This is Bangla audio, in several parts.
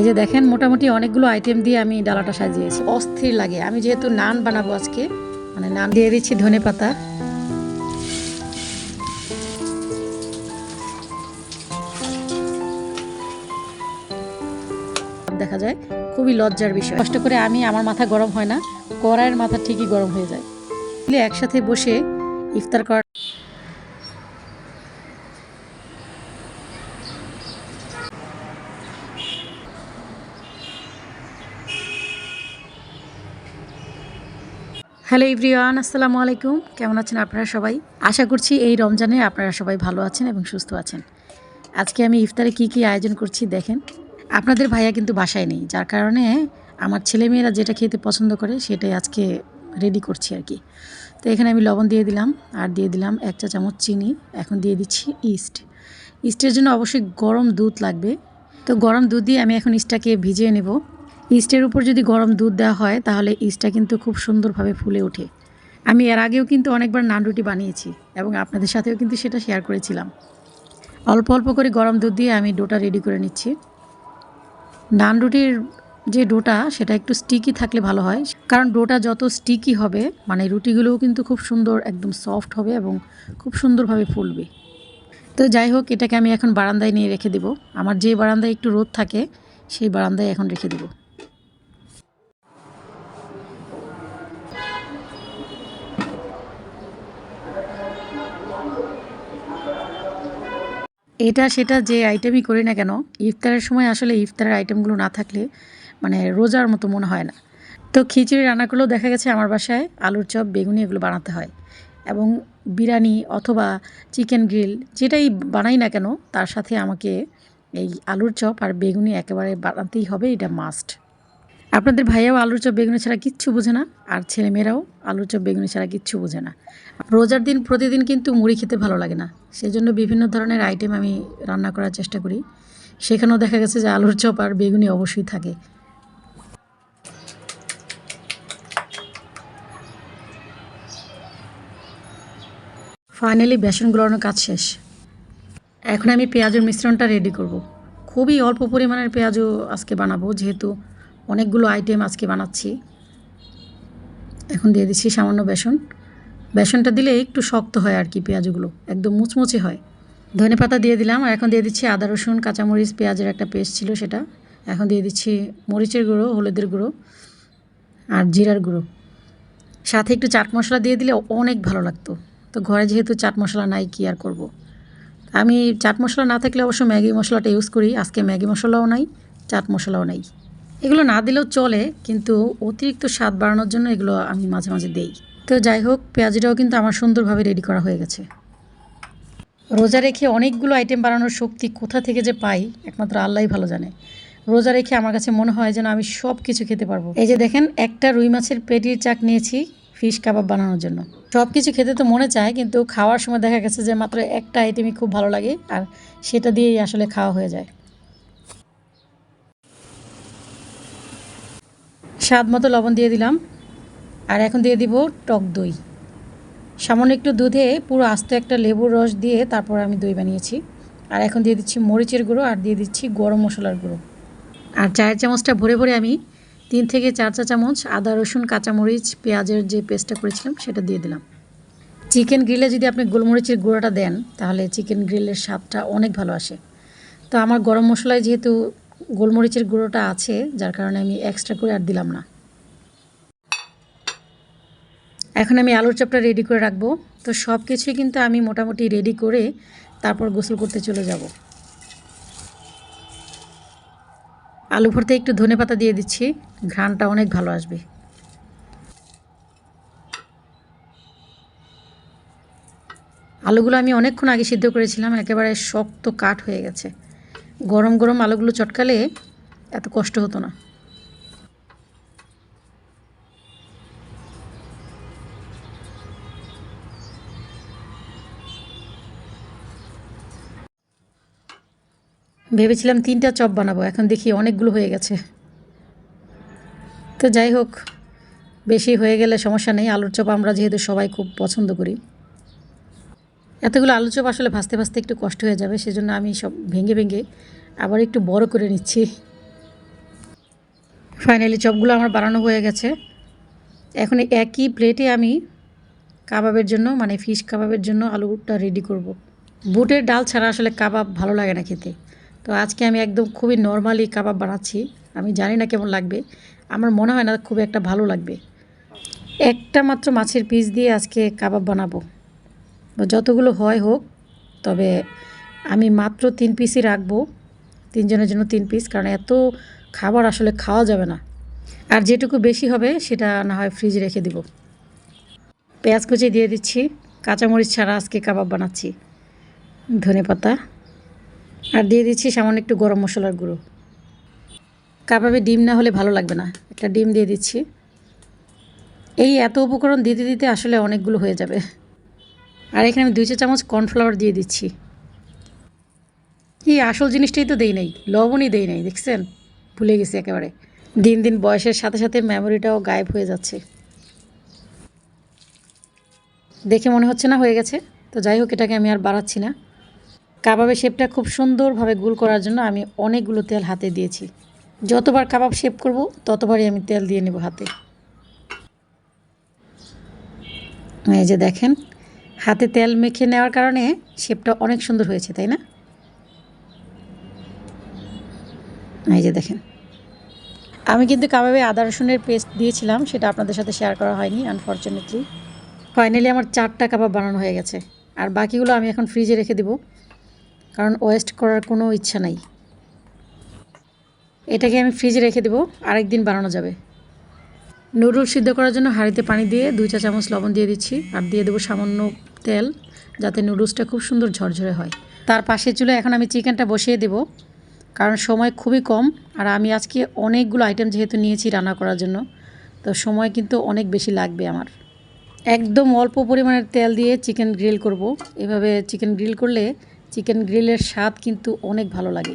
এই যে দেখেন, মোটামুটি অনেকগুলো আইটেম দিয়ে আমি ডালাটা সাজিয়েছি। অস্থির লাগে। আমি যেহেতু নান বানাবো আজকে মানে নান দিয়ে দিচ্ছি ধনে পাতা। দেখা যায়, খুবই লজ্জার বিষয়। কষ্ট করে আমি, আমার মাথা গরম হয় না, কড়াইয়ের মাথা ঠিকই গরম হয়ে যায়। একসাথে বসে ইফতার করার হ্যালো ইভরিওয়ান আসসালামু আলাইকুম। কেমন আছেন আপনারা সবাই? আশা করছি এই রমজানে আপনারা সবাই ভালো আছেন এবং সুস্থ আছেন। আজকে আমি ইফতারে কি কি আয়োজন করছি দেখেন। আপনাদের ভাইয়া কিন্তু বাসায় নেই, যার কারণে আমার ছেলেমেয়েরা যেটা খেতে পছন্দ করে সেটাই আজকে রেডি করছি আর কি। তো এখানে আমি লবণ দিয়ে দিলাম, আর দিয়ে দিলাম এক চা চামচ চিনি। এখন দিয়ে দিচ্ছি ইস্ট। ইস্টের জন্য অবশ্যই গরম দুধ লাগবে। তো গরম দুধ দিয়ে আমি এখন ইস্টটাকে ভিজিয়ে নেব। ইস্টের উপর যদি গরম দুধ দেওয়া হয়, তাহলে ইস্টটা কিন্তু খুব সুন্দরভাবে ফুলে ওঠে। আমি এর আগেও কিন্তু অনেকবার নান রুটি বানিয়েছি এবং আপনাদের সাথেও কিন্তু সেটা শেয়ার করেছিলাম। অল্প অল্প করে গরম দুধ দিয়ে আমি ডোটা রেডি করে নিচ্ছি। নান রুটির যে ডোটা, সেটা একটু স্টিকি থাকলে ভালো হয়। কারণ ডোটা যত স্টিকি হবে মানে রুটিগুলোও কিন্তু খুব সুন্দর, একদম সফট হবে এবং খুব সুন্দরভাবে ফুলবে। তো যাই হোক, এটাকে আমি এখন বারান্দায় নিয়ে রেখে দেবো। আমার যে বারান্দায় একটু রোদ থাকে, সেই বারান্দায় এখন রেখে দেবো। এটা সেটা যে আইটেমই করি না কেন, ইফতারের সময় আসলে ইফতারের আইটেমগুলো না থাকলে মানে রোজার মতো মনে হয় না। তো খিচুড়ি রান্না করলেও দেখা গেছে আমার বাসায়, আলুর চপ, বেগুনি এগুলো বানাতে হয়। এবং বিরিয়ানি অথবা চিকেন গ্রিল যেটাই বানাই না কেন, তার সাথে আমাকে এই আলুর চপ আর বেগুনি একেবারে বানাতেই হবে, এটা মাস্ট আপনাদের ভাইয়াও আলুর চপ বেগুনি ছাড়া কিচ্ছু বোঝে না, আর ছেলেমেয়েরাও আলুর চপ বেগুনি ছাড়া কিচ্ছু বোঝে না। রোজার দিন প্রতিদিন কিন্তু মুড়ি খেতে ভালো লাগে না। সেই জন্য বিভিন্ন ধরনের আইটেম আমি রান্না করার চেষ্টা করি। সেখানেও দেখা গেছে যে আলুর চপ আর বেগুনি অবশ্যই থাকে। ফাইনালি বেসন গুলানোর কাজ শেষ। এখন আমি পেঁয়াজের মিশ্রণটা রেডি করব। খুবই অল্প পরিমাণের পেঁয়াজও আজকে বানাবো, যেহেতু অনেকগুলো আইটেম আজকে বানাচ্ছি। এখন দিয়ে দিচ্ছি সামান্য বেসন। বেসনটা দিলে একটু শক্ত হয় আর কি পেঁয়াজগুলো, একদম মুচমুচে হয়। ধনে পাতা দিয়ে দিলাম, আর এখন দিয়ে দিচ্ছি আদা, রসুন, কাঁচামরিচ, পেঁয়াজের একটা পেস্ট ছিল সেটা। এখন দিয়ে দিচ্ছি মরিচের গুঁড়ো, হলুদের গুঁড়ো আর জিরার গুঁড়ো। সাথে একটু চাট মশলা দিয়ে দিলে অনেক ভালো লাগতো। তো ঘরে যেহেতু চাট মশলা নাই, কি আর করব। আমি চাট মশলা না থাকলে অবশ্য ম্যাগি মশলাটা ইউজ করি। আজকে ম্যাগি মশলাও নাই, চাট মশলাও নাই। এগুলো না দিলেও চলে, কিন্তু অতিরিক্ত স্বাদ বাড়ানোর জন্য এগুলো আমি মাঝে মাঝে দেই। তো যাই হোক, পেঁয়াজিটাও কিন্তু আমার সুন্দরভাবে রেডি করা হয়ে গেছে। রোজা রেখে অনেকগুলো আইটেম বানানোর শক্তি কোথা থেকে যে পাই, একমাত্র আল্লাহই ভালো জানে। রোজা রেখে আমার কাছে মনে হয় যেন আমি সব কিছু খেতে পারব। এই যে দেখেন, একটা রুই মাছের পেটির চাক নিয়েছি ফিশ কাবাব বানানোর জন্য। সব কিছু খেতে তো মনে চায়, কিন্তু খাওয়ার সময় দেখা গেছে যে মাত্র একটা আইটেমই খুব ভালো লাগে, আর সেটা দিয়েই আসলে খাওয়া হয়ে যায়। স্বাদ মতো লবণ দিয়ে দিলাম। আর এখন দিয়ে দিব টক দই। সামান্য একটু দুধে পুরো আস্ত একটা লেবুর রস দিয়ে তারপর আমি দই বানিয়েছি। আর এখন দিয়ে দিচ্ছি মরিচের গুঁড়ো আর দিয়ে দিচ্ছি গরম মশলার গুঁড়ো। আর চায়ের চামচটা ভরে ভরে আমি তিন থেকে চার চা চামচ আদা, রসুন, কাঁচামরিচ, পেঁয়াজের যে পেস্টটা করেছিলাম সেটা দিয়ে দিলাম। চিকেন গ্রিলে যদি আপনি গোলমরিচের গুঁড়োটা দেন, তাহলে চিকেন গ্রিলের স্বাদটা অনেক ভালো আসে। তো আমার গরম মশলায় যেহেতু গোলমরিচের গুঁড়োটা আছে, যার কারণে আমি এক্সট্রা করে আর দিলাম না। এখন আমি আলুর চপটা রেডি করে রাখব। তো সব কিছুই কিন্তু আমি মোটামুটি রেডি করে তারপর গোসল করতে চলে যাব। আলু ভরতে একটু ধনে পাতা দিয়ে দিচ্ছি, ঘ্রাণটা অনেক ভালো আসবে। আলুগুলো আমি অনেকক্ষণ আগে সিদ্ধ করেছিলাম, একেবারে শক্ত কাঠ হয়ে গেছে। গরম গরম আলুগুলো চটকালে এত কষ্ট হতো না। ভেবেছিলাম তিনটা চপ বানাবো, এখন দেখি অনেকগুলো হয়ে গেছে। তো যাই হোক, বেশি হয়ে গেলে সমস্যা নেই, আলুর চপ আমরা যেহেতু সবাই খুব পছন্দ করি। এতগুলো আলু চপ আসলে ভাজতে ভাজতে একটু কষ্ট হয়ে যাবে, সেজন্য আমি সব ভেঙে ভেঙে আবার একটু বড় করে নিচ্ছি। ফাইনালি চপগুলো আমার বানানো হয়ে গেছে। এখন একই প্লেটে আমি কাবাবের জন্য মানে ফিশ কাবাবের জন্য আলুটা রেডি করব। বুটের ডাল ছাড়া আসলে কাবাব ভালো লাগে না খেতে। তো আজকে আমি একদম খুবই নর্মালি কাবাব বানাচ্ছি। আমি জানি না কেমন লাগবে। আমার মনে হয় না খুব একটা ভালো লাগবে। একটা মাত্র মাছের পিস দিয়ে আজকে কাবাব বানাবো। যতগুলো হয় হোক, তবে আমি মাত্র তিন পিসই রাখব। তিনজনের জন্য তিন পিস, কারণ এত খাবার আসলে খাওয়া যাবে না। আর যেটুকু বেশি হবে, সেটা না হয় ফ্রিজে রেখে দিব। পেঁয়াজ কুচি দিয়ে দিচ্ছি, কাঁচামরিচ ছাড়া আজকে কাবাব বানাচ্ছি। ধনে পাতা। আর দিয়ে দিচ্ছি সামান্য একটু গরম মশলার গুঁড়ো। কাবাবে ডিম না হলে ভালো লাগবে না। একটা ডিম দিয়ে দিচ্ছি। এই এত উপকরণ দিতে দিতে আসলে অনেকগুলো হয়ে যাবে। আর এখানে আমি দুই চা চামচ কর্নফ্লাওয়ার দিয়ে দিচ্ছি। এই আসল জিনিসটাই তো দেই নাই, লবণই দেই নাই, দেখছেন? ভুলে গেছি একেবারে। দিন দিন বয়সের সাথে সাথে মেমোরিটাও গায়েব হয়ে যাচ্ছে। দেখে মনে হচ্ছে না হয়ে গেছে, তো যাই হোক, এটাকে আমি আর বাড়াচ্ছি না। কাবাবের শেপটা খুব সুন্দরভাবে গুল করার জন্য আমি অনেকগুলো তেল হাতে দিয়েছি। যতবার কাবাব শেপ করব, ততবারই আমি তেল দিয়ে নেব হাতে। এই যে দেখেন হাতে তেল মেখে নেওয়ার কারণে শেপটা অনেক সুন্দর হয়েছে, তাই না? এই যে দেখেন। আমি কিন্তু কাবাবে আদা রসুনের পেস্ট দিয়েছিলাম, সেটা আপনাদের সাথে শেয়ার করা হয়নি আনফর্চুনেটলি ফাইনালি আমার চারটা কাবাব বানানো হয়ে গেছে, আর বাকিগুলো আমি এখন ফ্রিজে রেখে দেব, কারণ ওয়েস্ট করার কোনো ইচ্ছা নাই। এটাকে আমি ফ্রিজে রেখে দেবো, আরেকদিন বানানো যাবে। নুডলস সিদ্ধ করার জন্য হাঁড়িতে পানি দিয়ে দুই চা চামচ লবণ দিয়ে দিচ্ছি আর দিয়ে দেবো সামান্য তেল যাতে নুডলসটা খুব সুন্দর ঝরঝরে হয়। তার পাশে চুলে এখন আমি চিকেনটা বসিয়ে দেবো কারণ সময় খুবই কম আর আমি আজকে অনেকগুলো আইটেম যেহেতু নিয়েছি রান্না করার জন্য, তো সময় কিন্তু অনেক বেশি লাগবে আমার। একদম অল্প পরিমাণের তেল দিয়ে চিকেন গ্রিল করব। এভাবে চিকেন গ্রিল করলে চিকেন গ্রিলের স্বাদ কিন্তু অনেক ভালো লাগে।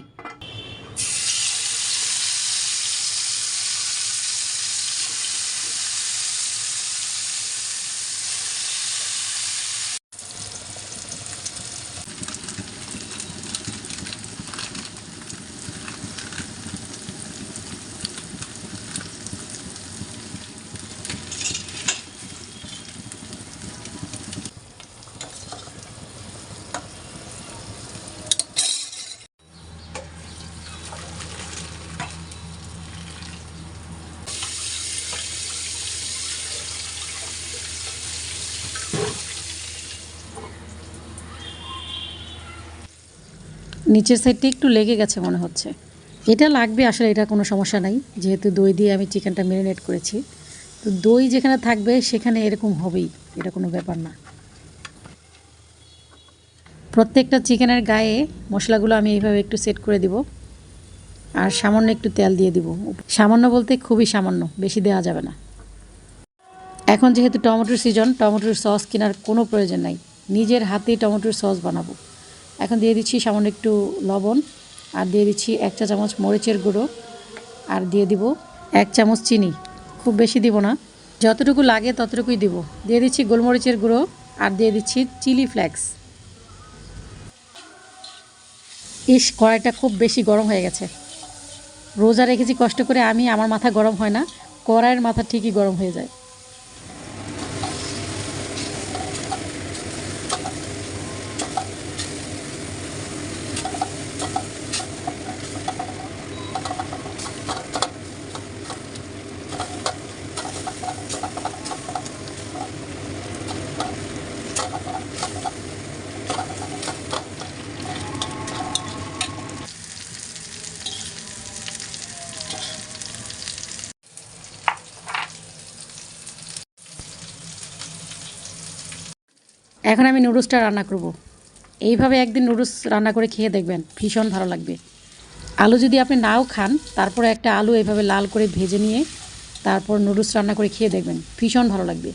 নিচের সাইডটা একটু লেগে গেছে মনে হচ্ছে। এটা লাগবে, আসলে এটা কোনো সমস্যা নাই। যেহেতু দই দিয়ে আমি চিকেনটা ম্যারিনেট করেছি। তো দই যেখানে থাকবে, সেখানে এরকম হবেই। এটা কোনো ব্যাপার না। প্রত্যেকটা চিকেনের গায়ে মশলাগুলো আমি এইভাবে একটু সেট করে দিব। আর সামান্য একটু তেল দিয়ে দিব। সামান্য বলতে খুবই সামান্য, বেশি দেওয়া যাবে না। এখন যেহেতু টমেটোর সিজন টমেটোর সস কেনার কোনো প্রয়োজন নাই। নিজের হাতে টমেটোর সস বানাবো। এখন দিয়ে দিচ্ছি সামান্য একটু লবণ, আর দিয়ে দিচ্ছি এক চা চামচ মরিচের গুঁড়ো, আর দিয়ে দিব এক চামচ চিনি। খুব বেশি দিব না, যতটুকু লাগে ততটুকুই দিব। দিয়ে দিচ্ছি গোলমরিচের গুঁড়ো, আর দিয়ে দিচ্ছি চিলি ফ্লেক্স। ইস, কড়াইটা খুব বেশি গরম হয়ে গেছে। রোজা রেখেছি কষ্ট করে, আমি, আমার মাথা গরম হয় না। কড়াইয়ের মাথা ঠিকই গরম হয়ে যায়। এখন আমি নুডলসটা রান্না করব। এইভাবে একদিন নুডলস রান্না করে খেয়ে দেখবেন, ভীষণ ভালো লাগবে। আলু যদি আপনি নাও খান, তারপরে একটা আলু এভাবে লাল করে ভেজে নিয়ে তারপর নুডলস রান্না করে খেয়ে দেখবেন, ভীষণ ভালো লাগবে।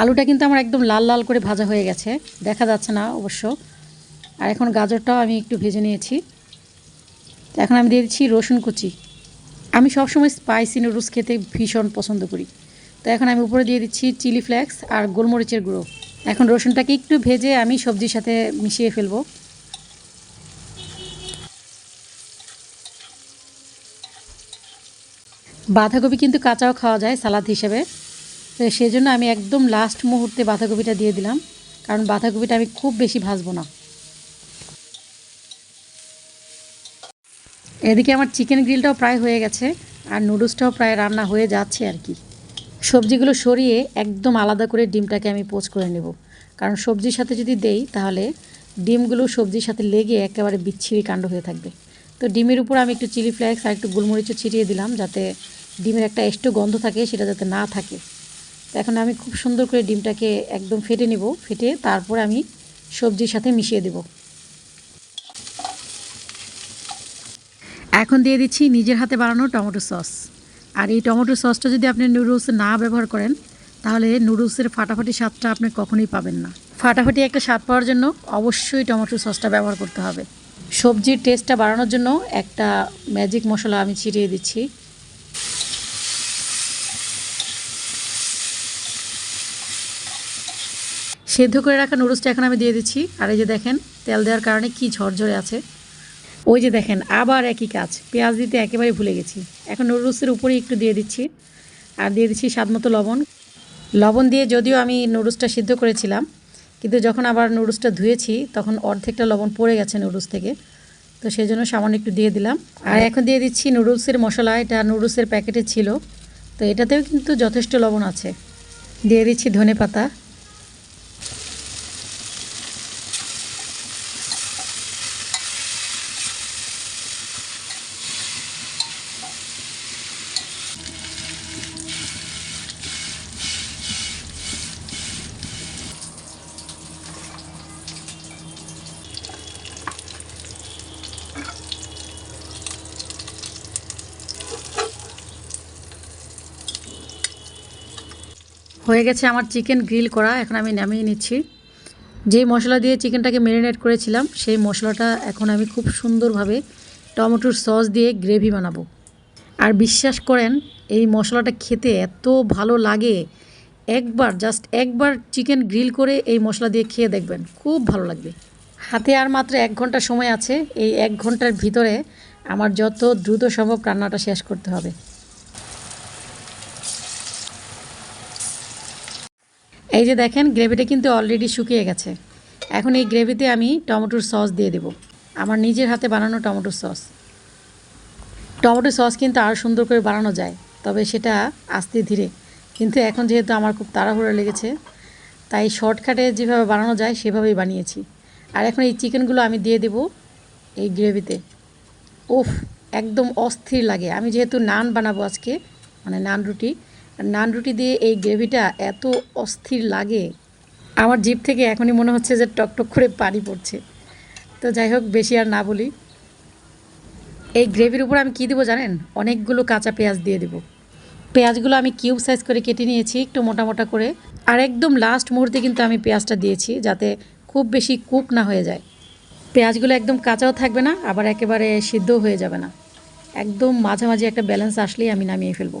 আলুটা কিন্তু আমার একদম লাল লাল করে ভাজা হয়ে গেছে, দেখা যাচ্ছে না অবশ্য। আর এখন গাজরটাও আমি একটু ভেজে নিয়েছি। এখন আমি দিয়ে দিচ্ছি রসুন কুচি। আমি সবসময় স্পাইসি নুডলস খেতে ভীষণ পছন্দ করি। তো এখন আমি উপরে দিয়ে দিচ্ছি চিলি ফ্লেক্স আর গোলমরিচের গুঁড়ো। এখন রসুনটাকে একটু ভেজে আমি সবজির সাথে মিশিয়ে ফেলব। বাঁধাকপি কিন্তু কাঁচাও খাওয়া যায় সালাদ হিসেবে। তো সেজন্য আমি একদম লাস্ট মুহূর্তে বাঁধাকপিটা দিয়ে দিলাম, কারণ বাঁধাকপিটা আমি খুব বেশি ভাজবো না। এদিকে আমার চিকেন গ্রিলটাও প্রায় হয়ে গেছে, আর নুডলসটাও প্রায় রান্না হয়ে যাচ্ছে আর কি। সবজিগুলো সরিয়ে একদম আলাদা করে ডিমটাকে আমি পোচ করে নেব। কারণ সবজির সাথে যদি দেই, তাহলে ডিমগুলো সবজির সাথে লেগে একেবারে বিচ্ছিরি কাণ্ড হয়ে থাকবে। তো ডিমের উপর আমি একটু চিলি ফ্লেক্স আর একটু গোলমরিচও ছিটিয়ে দিলাম যাতে ডিমের একটা একটু গন্ধ থাকে, সেটা যাতে না থাকে। তো এখন আমি খুব সুন্দর করে ডিমটাকে একদম ফেটে নেব, ফেটে তারপর আমি সবজির সাথে মিশিয়ে দেব। এখন দিয়ে দিচ্ছি নিজের হাতে বানানো টমেটো সস। আর এই টমেটো সসটা যদি আপনি নুডলসে না ব্যবহার করেন, তাহলে নুডলসের ফাটাফাটি স্বাদটা আপনি কখনোই পাবেন না। ফাটাফাটি একটা স্বাদ পাওয়ার জন্য অবশ্যই টমেটো সসটা ব্যবহার করতে হবে। সবজির টেস্টটা বাড়ানোর জন্য একটা ম্যাজিক মশলা আমি ছিটিয়ে দিচ্ছি। সেদ্ধ করে রাখা নুডলসটা এখন আমি দিয়ে দিচ্ছি। আর এই যে দেখেন, তেল দেওয়ার কারণে কি ঝরঝরে আছে। ওই যে দেখেন, আবার একই কাজ। পেঁয়াজ দিতে একেবারে ভুলে গেছি। এখন নুডলসের উপরে একটু দিয়ে দিচ্ছি। আর দিয়ে দিচ্ছি স্বাদ মতো লবণ। লবণ দিয়ে যদিও আমি নুডলসটা সিদ্ধ করেছিলাম, কিন্তু যখন আবার নুডলসটা ধুয়েছি, তখন অর্ধেকটা লবণ পড়ে গেছে নুডলস থেকে। তো সেই জন্য সামান্য একটু দিয়ে দিলাম। আর এখন দিয়ে দিচ্ছি নুডলসের মশলা। এটা নুডলসের প্যাকেটে ছিল। তো এটাতেও কিন্তু যথেষ্ট লবণ আছে। দিয়ে দিচ্ছি ধনে পাতা হয়ে গেছে আমার চিকেন গ্রিল করা, এখন আমি নামিয়ে নিচ্ছি। যেই মশলা দিয়ে চিকেনটাকে ম্যারিনেট করেছিলাম, সেই মশলাটা এখন আমি খুব সুন্দরভাবে টমেটোর সস দিয়ে গ্রেভি বানাবো। আর বিশ্বাস করেন, এই মশলাটা খেতে এত ভালো লাগে। একবার, জাস্ট একবার চিকেন গ্রিল করে এই মশলা দিয়ে খেয়ে দেখবেন, খুব ভালো লাগবে। হাতে আর মাত্র এক ঘণ্টা সময় আছে, এই এক ঘণ্টার ভিতরে আমার যত দ্রুত সম্ভব রান্নাটা শেষ করতে হবে। এই যে দেখেন গ্রেভিটা কিন্তু অলরেডি শুকিয়ে গেছে। এখন এই গ্রেভিতে আমি টমেটোর সস দিয়ে দেব। আমার নিজের হাতে বানানো টমেটোর সস টমেটো সস কিন্তু আরও সুন্দর করে বানানো যায়, তবে সেটা আস্তে ধীরে। কিন্তু এখন যেহেতু আমার খুব তাড়াহুড়ো লেগেছে, তাই শর্টকাটে যেভাবে বানানো যায়, সেভাবেই বানিয়েছি। আর এখন এই চিকেনগুলো আমি দিয়ে দেব এই গ্রেভিতে উফ, একদম অস্থির লাগে। আমি যেহেতু নান বানাবো আজকে মানে নান রুটি নান রুটি দিয়ে এই গ্রেভিটা এত অস্থির লাগে, আমার জিভ থেকে এখনই মনে হচ্ছে যে টকটক করে পানি পড়ছে। তো যাই হোক, বেশি আর না বলি। এই গ্রেভির উপর আমি কী দেবো জানেন? অনেকগুলো কাঁচা পেঁয়াজ দিয়ে দেবো। পেঁয়াজগুলো আমি কিউব সাইজ করে কেটে নিয়েছি, একটু মোটা মোটা করে। আর একদম লাস্ট মুহূর্তে কিন্তু আমি পেঁয়াজটা দিয়েছি, যাতে খুব বেশি কুক না হয়ে যায়। পেঁয়াজগুলো একদম কাঁচাও থাকবে না, আবার একেবারে সিদ্ধও হয়ে যাবে না। একদম মাঝামাঝি একটা ব্যালেন্স আসলেই আমি নামিয়ে ফেলব।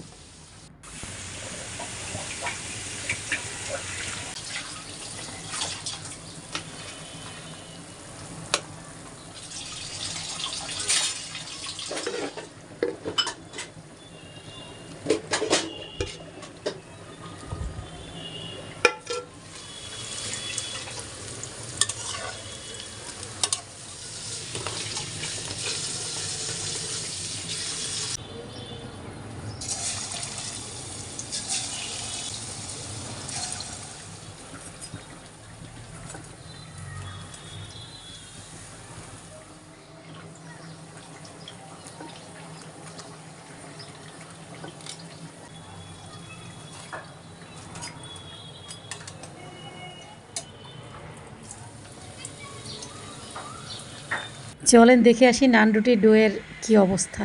চলেন দেখে আসি নান রুটির ডোয়ের কী অবস্থা।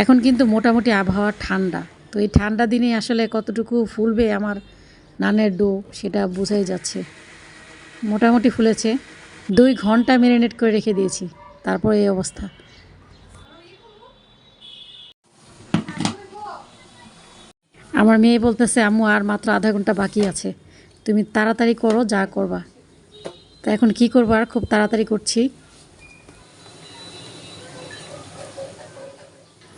এখন কিন্তু মোটামুটি আবহাওয়া ঠান্ডা। তো এই ঠান্ডা দিনে আসলে কতটুকু ফুলবে আমার নানের ডো সেটা বোঝাই যাচ্ছে। মোটামুটি ফুলেছে। দুই ঘণ্টা ম্যারিনেট করে রেখে দিয়েছি। তারপর এই অবস্থা। আমার মেয়ে বলতেছে, আম্মু, আর মাত্র আধা ঘণ্টা বাকি আছে। তুমি তাড়াতাড়ি করো, যা করবা। তো এখন কি করব আর খুব তাড়াতাড়ি করছি।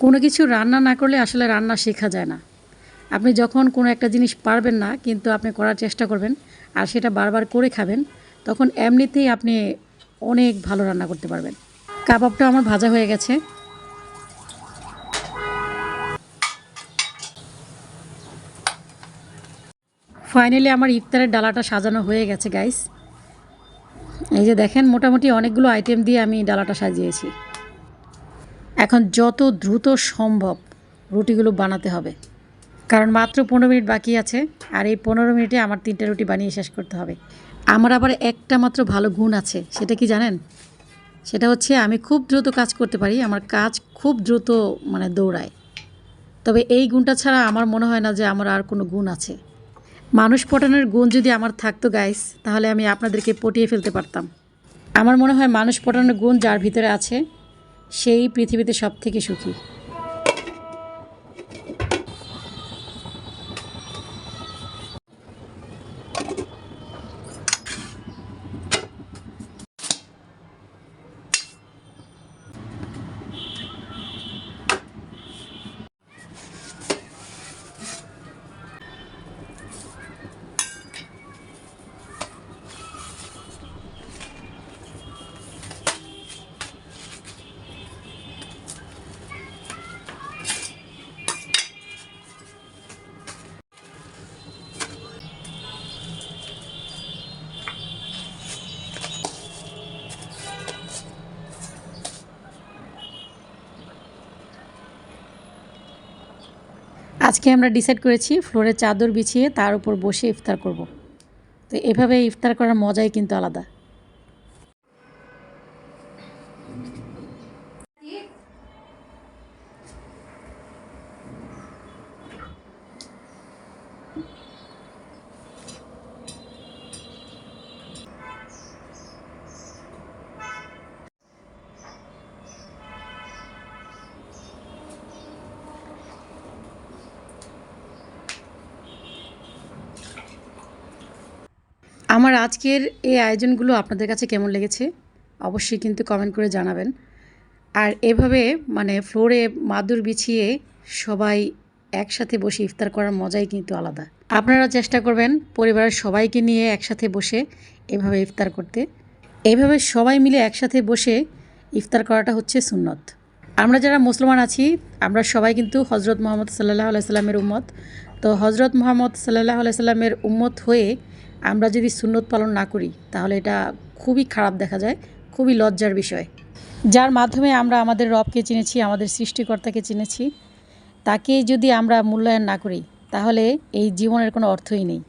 কোনো কিছু রান্না না করলে আসলে রান্না শেখা যায় না। আপনি যখন কোনো একটা জিনিস পারবেন না, কিন্তু আপনি করার চেষ্টা করবেন আর সেটা বারবার করে খাবেন, তখন এমনিতেই আপনি অনেক ভালো রান্না করতে পারবেন। কাবাবটা আমার ভাজা হয়ে গেছে। ফাইনালি আমার ইফতারের ডালাটা সাজানো হয়ে গেছে গাইস এই যে দেখেন, মোটামুটি অনেকগুলো আইটেম দিয়ে আমি ডালাটা সাজিয়েছি। এখন যত দ্রুত সম্ভব রুটিগুলো বানাতে হবে। কারণ মাত্র পনেরো মিনিট বাকি আছে, আর এই পনেরো মিনিটে আমার তিনটে রুটি বানিয়ে শেষ করতে হবে। আমার আবার একটা মাত্র ভালো গুণ আছে, সেটা কি জানেন? সেটা হচ্ছে আমি খুব দ্রুত কাজ করতে পারি, আমার কাজ খুব দ্রুত মানে দৌড়ায়। তবে এই গুণটা ছাড়া আমার মনে হয় না যে আমার আর কোনো গুণ আছে। মানুষ পটানোর গুণ যদি আমার থাকতো গাইস তাহলে আমি আপনাদেরকে পটিয়ে ফেলতে পারতাম। আমার মনে হয় মানুষ পটানোর গুণ যার ভিতরে আছে সেই পৃথিবীতে সব থেকে সুখী। আজকে আমরা ডিসাইড করেছি ফ্লোরে চাদর বিছিয়ে তার উপর বসে ইফতার করব। তো এভাবে ইফতার করার মজাই কিন্তু আলাদা আমার আজকের এই আয়োজনগুলো আপনাদের কাছে কেমন লেগেছে? অবশ্যই কিন্তু কমেন্ট করে জানাবেন। আর এভাবে মানে ফ্লোরে মাদুর বিছিয়ে সবাই একসাথে বসে ইফতার করার মজাই কিন্তু আলাদা। আপনারা চেষ্টা করবেন পরিবারের সবাইকে নিয়ে একসাথে বসে এভাবে ইফতার করতে। এইভাবে সবাই মিলে একসাথে বসে ইফতার করাটা হচ্ছে সুন্নত। আমরা যারা মুসলমান আছি, আমরা সবাই কিন্তু হজরত মোহাম্মদ সাল্লাহ আলাইসাল্লামের উম্মত। তো হজরত মোহাম্মদ সাল্লাহ আলাইসাল্লামের উম্মত হয়ে আমরা যদি সুন্নত পালন না করি, তাহলে এটা খুবই খারাপ দেখা যায়, খুবই লজ্জার বিষয়। যার মাধ্যমে আমরা আমাদের রবকে চিনেছি, আমাদের সৃষ্টিকর্তাকে চিনেছি, তাকে যদি আমরা মূল্যায়ন না করি, তাহলে এই জীবনের কোনো অর্থই নেই।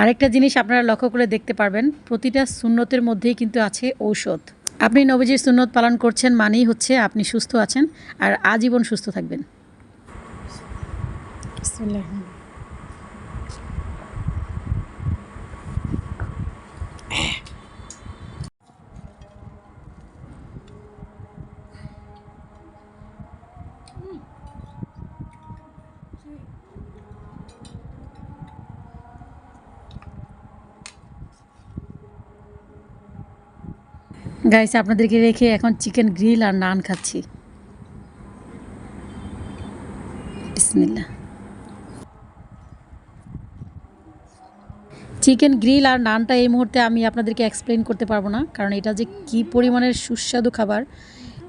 আরেকটা জিনিস আপনারা লক্ষ্য করে দেখতে পারবেন, প্রতিটা সুন্নতের মধ্যেই কিন্তু আছে ঔষধ। আপনি নবীজির সুন্নত পালন করছেন মানেই হচ্ছে আপনি সুস্থ আছেন, আর আজীবন সুস্থ থাকবেন। গাইস আপনাদেরকে রেখে এখন চিকেন গ্রিল আর নান খাচ্ছি? বিসমিল্লাহ চিকেন গ্রিল আর নানটা এই মুহূর্তে আমি আপনাদেরকে এক্সপ্লেন করতে পারব না, কারণ এটা যে কি পরিমাণের সুস্বাদু খাবার,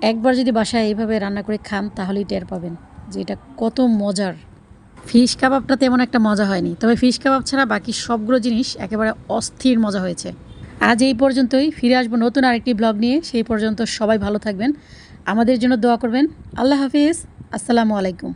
একবার যদি বাসায় এইভাবে রান্না করে খান তাহলেই টের পাবেন যে এটা কত মজার। ফিশ কাবাবটা তেমন একটা মজা হয়নি, তবে ফিশ কাবাব ছাড়া বাকি সবগুলো জিনিস একেবারে অস্থির মজা হয়েছে। আজ এই পর্যন্তই, ফিরে আসব নতুন আরেকটি ব্লগ নিয়ে, সেই পর্যন্ত সবাই ভালো থাকবেন, আমাদের জন্য দোয়া করবেন, আল্লাহ হাফিজ, আসসালামু আলাইকুম।